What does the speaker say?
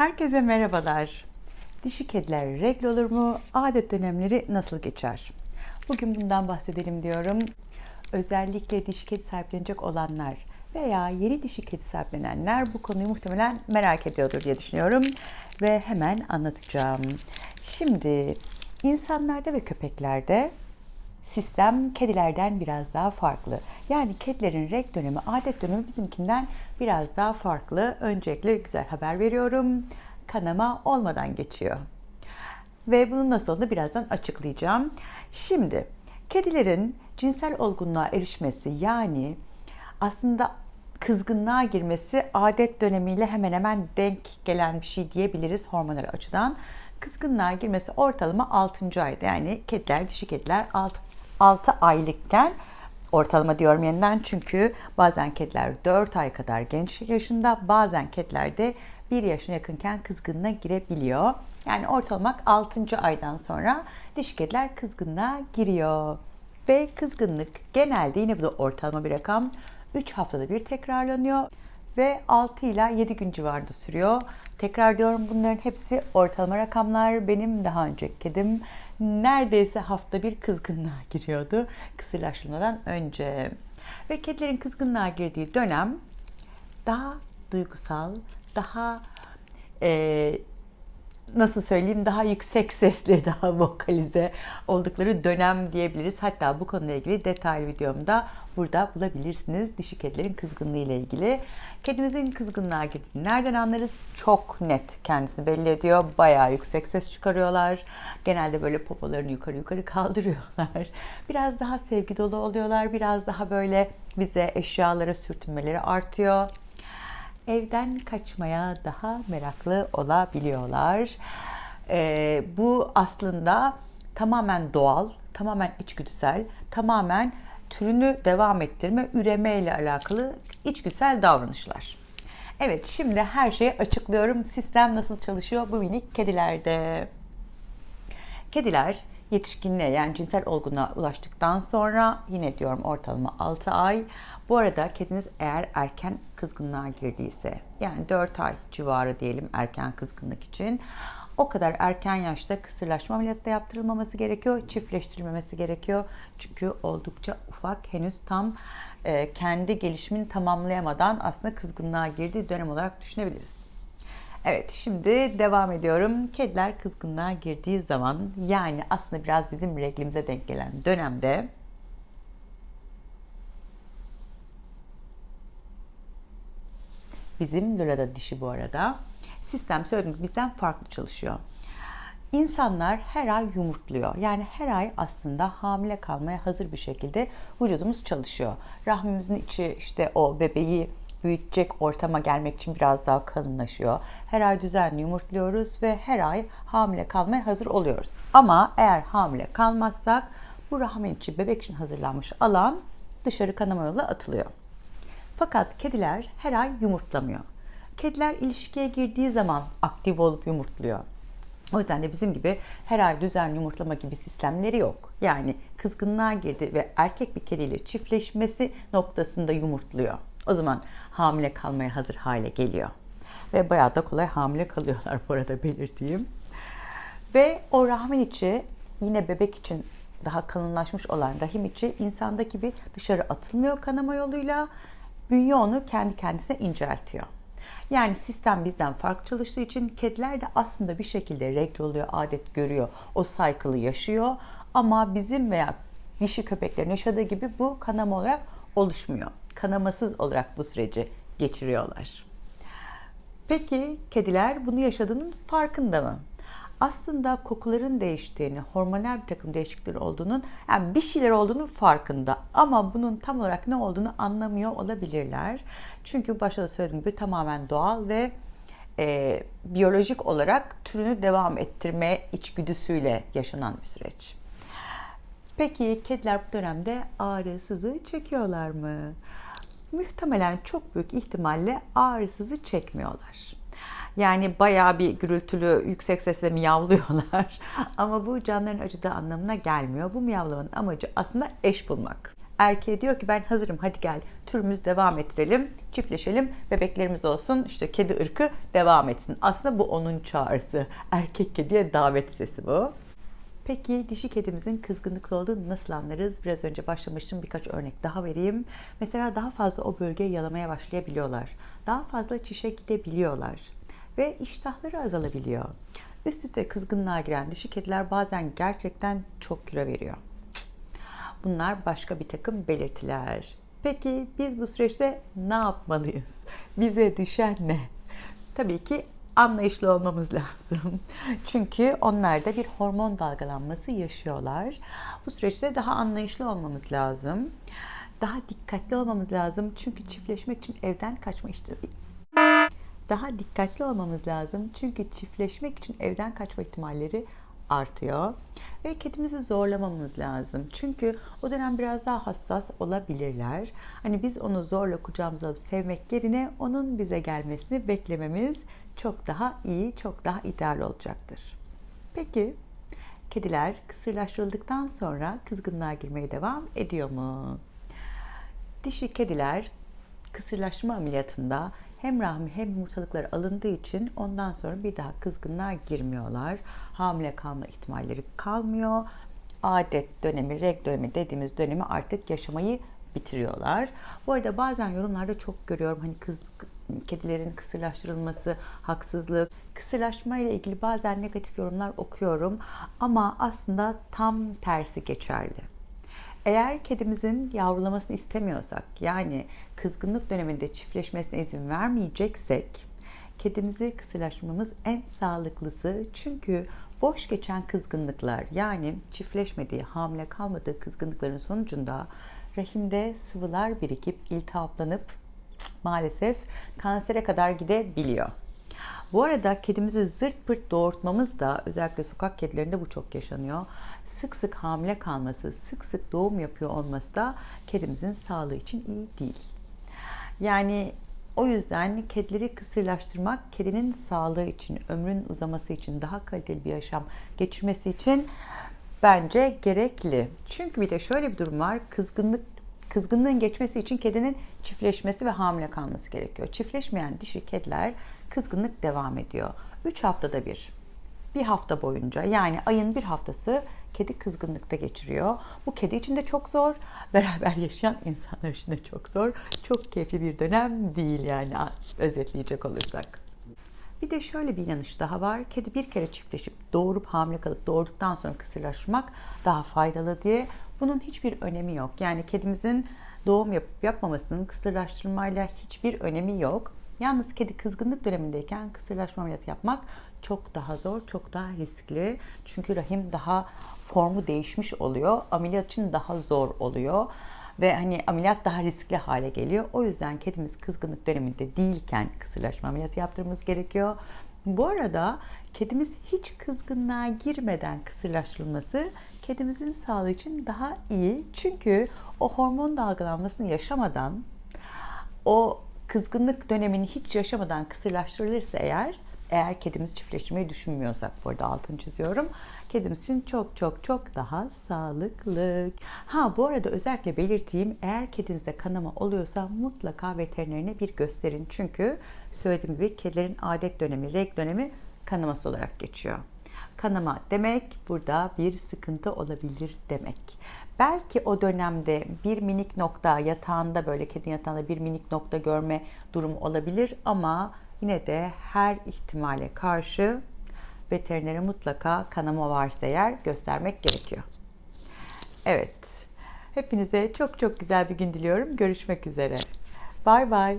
Herkese merhabalar. Dişi kediler regl olur mu? Adet dönemleri nasıl geçer? Bugün bundan bahsedelim diyorum. Özellikle dişi kedi sahiplenecek olanlar veya yeni dişi kedi sahiplenenler bu konuyu muhtemelen merak ediyordur diye düşünüyorum ve hemen anlatacağım. Şimdi insanlarda ve köpeklerde sistem kedilerden biraz daha farklı. Yani kedilerin reg dönemi, adet dönemi bizimkinden biraz daha farklı. Öncelikle güzel haber veriyorum. Kanama olmadan geçiyor. Ve bunun nasıl olduğunu birazdan açıklayacağım. Şimdi kedilerin cinsel olgunluğa erişmesi yani aslında kızgınlığa girmesi adet dönemiyle hemen hemen denk gelen bir şey diyebiliriz hormonal açıdan. Kızgınlığa girmesi ortalama 6. ayda yani kediler, dişi kediler 6, 6 aylıkken ortalama diyorum yeniden çünkü bazen kediler 4 ay kadar genç yaşında bazen kediler de 1 yaşına yakınken kızgınlığa girebiliyor. Yani ortalama 6. aydan sonra dişi kediler kızgınlığa giriyor. Ve kızgınlık genelde yine bu da ortalama bir rakam 3 haftada bir tekrarlanıyor ve 6 ila 7 gün civarında sürüyor. Tekrar diyorum bunların hepsi ortalama rakamlar. Benim daha önceki kedim neredeyse hafta bir kızgınlığa giriyordu kısırlaştırmadan önce. Ve kedilerin kızgınlığa girdiği dönem daha duygusal, daha e, nasıl söyleyeyim daha yüksek sesli, daha vokalize oldukları dönem diyebiliriz. Hatta bu konuyla ilgili detaylı videomda burada bulabilirsiniz. Dişi kedilerin kızgınlığı ile ilgili. Kedimizin kızgınlığa girdiğini nereden anlarız? Çok net kendisini belli ediyor. Bayağı yüksek ses çıkarıyorlar. Genelde böyle popolarını yukarı yukarı kaldırıyorlar. Biraz daha sevgi dolu oluyorlar. Biraz daha böyle bize eşyalara sürtünmeleri artıyor evden kaçmaya daha meraklı olabiliyorlar. Ee, bu aslında tamamen doğal, tamamen içgüdüsel, tamamen türünü devam ettirme, üreme ile alakalı içgüdüsel davranışlar. Evet, şimdi her şeyi açıklıyorum. Sistem nasıl çalışıyor bu minik kedilerde? Kediler yetişkinliğe yani cinsel olgunluğa ulaştıktan sonra yine diyorum ortalama 6 ay. Bu arada kediniz eğer erken kızgınlığa girdiyse yani 4 ay civarı diyelim erken kızgınlık için o kadar erken yaşta kısırlaşma ameliyatı da yaptırılmaması gerekiyor. Çiftleştirilmemesi gerekiyor. Çünkü oldukça ufak henüz tam e, kendi gelişimini tamamlayamadan aslında kızgınlığa girdiği dönem olarak düşünebiliriz. Evet şimdi devam ediyorum. Kediler kızgınlığa girdiği zaman yani aslında biraz bizim reglimize denk gelen dönemde bizim Lula'da dişi bu arada. Sistem söylediğim gibi bizden farklı çalışıyor. İnsanlar her ay yumurtluyor. Yani her ay aslında hamile kalmaya hazır bir şekilde vücudumuz çalışıyor. Rahmimizin içi işte o bebeği büyütecek ortama gelmek için biraz daha kalınlaşıyor. Her ay düzenli yumurtluyoruz ve her ay hamile kalmaya hazır oluyoruz. Ama eğer hamile kalmazsak bu rahmin içi bebek için hazırlanmış alan dışarı kanama yoluyla atılıyor. Fakat kediler her ay yumurtlamıyor. Kediler ilişkiye girdiği zaman aktif olup yumurtluyor. O yüzden de bizim gibi her ay düzenli yumurtlama gibi sistemleri yok. Yani kızgınlığa girdi ve erkek bir kediyle çiftleşmesi noktasında yumurtluyor. O zaman hamile kalmaya hazır hale geliyor. Ve bayağı da kolay hamile kalıyorlar bu arada belirteyim. Ve o rahmin içi yine bebek için daha kalınlaşmış olan rahim içi insandaki gibi dışarı atılmıyor kanama yoluyla. Bünye onu kendi kendisine inceltiyor. Yani sistem bizden farklı çalıştığı için kediler de aslında bir şekilde regl oluyor, adet görüyor. O cycle'ı yaşıyor. Ama bizim veya dişi köpeklerin yaşadığı gibi bu kanama olarak oluşmuyor. Kanamasız olarak bu süreci geçiriyorlar. Peki kediler bunu yaşadığının farkında mı? Aslında kokuların değiştiğini, hormonal bir takım değişiklikler olduğunun, yani bir şeyler olduğunu farkında. Ama bunun tam olarak ne olduğunu anlamıyor olabilirler. Çünkü başta da söylediğim gibi tamamen doğal ve e, biyolojik olarak türünü devam ettirme içgüdüsüyle yaşanan bir süreç. Peki kediler bu dönemde ağrı, sızı çekiyorlar mı? Muhtemelen çok büyük ihtimalle ağrı, sızı çekmiyorlar. Yani bayağı bir gürültülü yüksek sesle miyavlıyorlar. Ama bu canların acıdığı anlamına gelmiyor. Bu miyavlamanın amacı aslında eş bulmak. Erkeğe diyor ki ben hazırım hadi gel türümüz devam ettirelim, çiftleşelim, bebeklerimiz olsun, işte kedi ırkı devam etsin. Aslında bu onun çağrısı. Erkek kediye davet sesi bu. Peki dişi kedimizin kızgınlıklı olduğunu nasıl anlarız? Biraz önce başlamıştım birkaç örnek daha vereyim. Mesela daha fazla o bölgeyi yalamaya başlayabiliyorlar. Daha fazla çişe gidebiliyorlar. Ve iştahları azalabiliyor. Üst üste kızgınlığa giren dişi kediler bazen gerçekten çok kilo veriyor. Bunlar başka bir takım belirtiler. Peki biz bu süreçte ne yapmalıyız? Bize düşen ne? Tabii ki anlayışlı olmamız lazım. Çünkü onlar da bir hormon dalgalanması yaşıyorlar. Bu süreçte daha anlayışlı olmamız lazım. Daha dikkatli olmamız lazım. Çünkü çiftleşmek için evden kaçma işte daha dikkatli olmamız lazım. Çünkü çiftleşmek için evden kaçma ihtimalleri artıyor. Ve kedimizi zorlamamız lazım. Çünkü o dönem biraz daha hassas olabilirler. Hani biz onu zorla kucağımıza alıp sevmek yerine onun bize gelmesini beklememiz çok daha iyi, çok daha ideal olacaktır. Peki kediler kısırlaştırıldıktan sonra kızgınlığa girmeye devam ediyor mu? Dişi kediler kısırlaştırma ameliyatında hem rahmi hem yumurtalıkları alındığı için ondan sonra bir daha kızgınlığa girmiyorlar. Hamile kalma ihtimalleri kalmıyor. Adet dönemi, reg dönemi dediğimiz dönemi artık yaşamayı bitiriyorlar. Bu arada bazen yorumlarda çok görüyorum hani kız kedilerin kısırlaştırılması haksızlık. Kısırlaşma ile ilgili bazen negatif yorumlar okuyorum ama aslında tam tersi geçerli. Eğer kedimizin yavrulamasını istemiyorsak, yani kızgınlık döneminde çiftleşmesine izin vermeyeceksek, kedimizi kısırlaştırmamız en sağlıklısı. Çünkü boş geçen kızgınlıklar, yani çiftleşmediği, hamile kalmadığı kızgınlıkların sonucunda rahimde sıvılar birikip iltihaplanıp maalesef kansere kadar gidebiliyor. Bu arada kedimizi zırt pırt doğurtmamız da özellikle sokak kedilerinde bu çok yaşanıyor. Sık sık hamile kalması, sık sık doğum yapıyor olması da kedimizin sağlığı için iyi değil. Yani o yüzden kedileri kısırlaştırmak kedinin sağlığı için, ömrün uzaması için, daha kaliteli bir yaşam geçirmesi için bence gerekli. Çünkü bir de şöyle bir durum var. Kızgınlık kızgınlığın geçmesi için kedinin çiftleşmesi ve hamile kalması gerekiyor. Çiftleşmeyen dişi kediler kızgınlık devam ediyor. 3 haftada bir. Bir hafta boyunca yani ayın bir haftası kedi kızgınlıkta geçiriyor. Bu kedi için de çok zor. Beraber yaşayan insanlar için de çok zor. Çok keyifli bir dönem değil yani özetleyecek olursak. Bir de şöyle bir inanış daha var. Kedi bir kere çiftleşip doğurup hamile kalıp doğurduktan sonra kısırlaşmak daha faydalı diye. Bunun hiçbir önemi yok. Yani kedimizin doğum yapıp yapmamasının kısırlaştırmayla hiçbir önemi yok. Yalnız kedi kızgınlık dönemindeyken kısırlaşma ameliyatı yapmak çok daha zor, çok daha riskli. Çünkü rahim daha formu değişmiş oluyor. Ameliyat için daha zor oluyor ve hani ameliyat daha riskli hale geliyor. O yüzden kedimiz kızgınlık döneminde değilken kısırlaşma ameliyatı yaptırmamız gerekiyor. Bu arada kedimiz hiç kızgınlığa girmeden kısırlaştırılması kedimizin sağlığı için daha iyi. Çünkü o hormon dalgalanmasını yaşamadan o kızgınlık dönemini hiç yaşamadan kısırlaştırılırsa eğer eğer kedimiz çiftleşmeyi düşünmüyorsak bu arada altını çiziyorum. Kedimiz için çok çok çok daha sağlıklı. Ha bu arada özellikle belirteyim eğer kedinizde kanama oluyorsa mutlaka veterinerine bir gösterin. Çünkü söylediğim gibi kedilerin adet dönemi, reg dönemi kanaması olarak geçiyor. Kanama demek burada bir sıkıntı olabilir demek. Belki o dönemde bir minik nokta yatağında böyle kedi yatağında bir minik nokta görme durumu olabilir ama yine de her ihtimale karşı veterinere mutlaka kanama varsa eğer göstermek gerekiyor. Evet. Hepinize çok çok güzel bir gün diliyorum. Görüşmek üzere. Bay bay.